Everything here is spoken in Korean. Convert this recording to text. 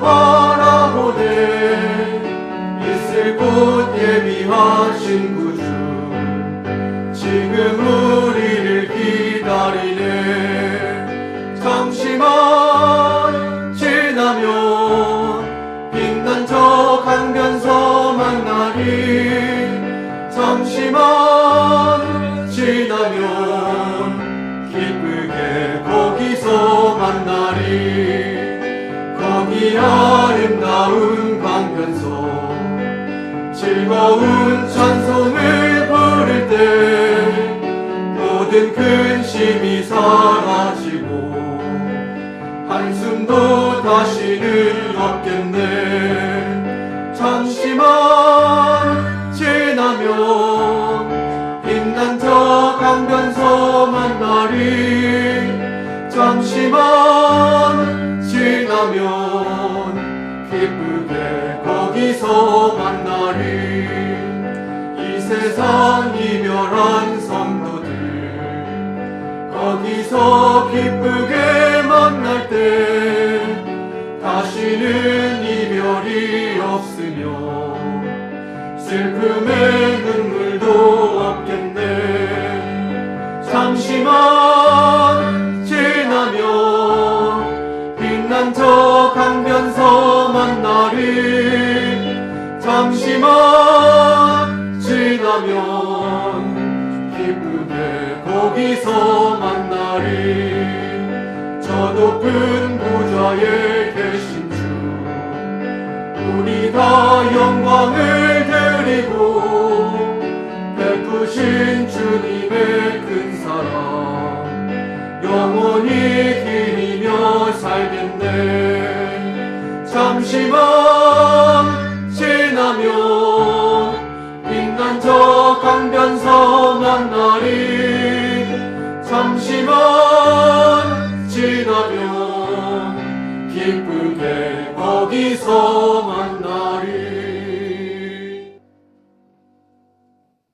바라보네. 있을 곳 예비하신 구주. 지금 우리를 기다리네. 잠시만 지나면 빛난 저 강변서 만나리 잠시만 지나면 기쁨 아름다운 강변소. 즐거운 찬송을 부를 때 모든 근심이 사라지고 한숨도 다시는 없겠네. 잠시만 지나면 빛난 저 강변서 만나리 잠시만 세상 이별한 성도들. 거기서 기쁘게 만날 때 다시는 이별이 없으며 슬픔의 눈물도 없겠네. 잠시만 지나면 빛난 저 강변서 만나리 잠시만 지나면 기쁘게 거기서 만나리. 저 높은 보좌에 계신 주 우리 다 영광을 드리고 베푸신 주님의 큰 사랑. 영원히 기리며 살겠네. 잠시만 영원한 날이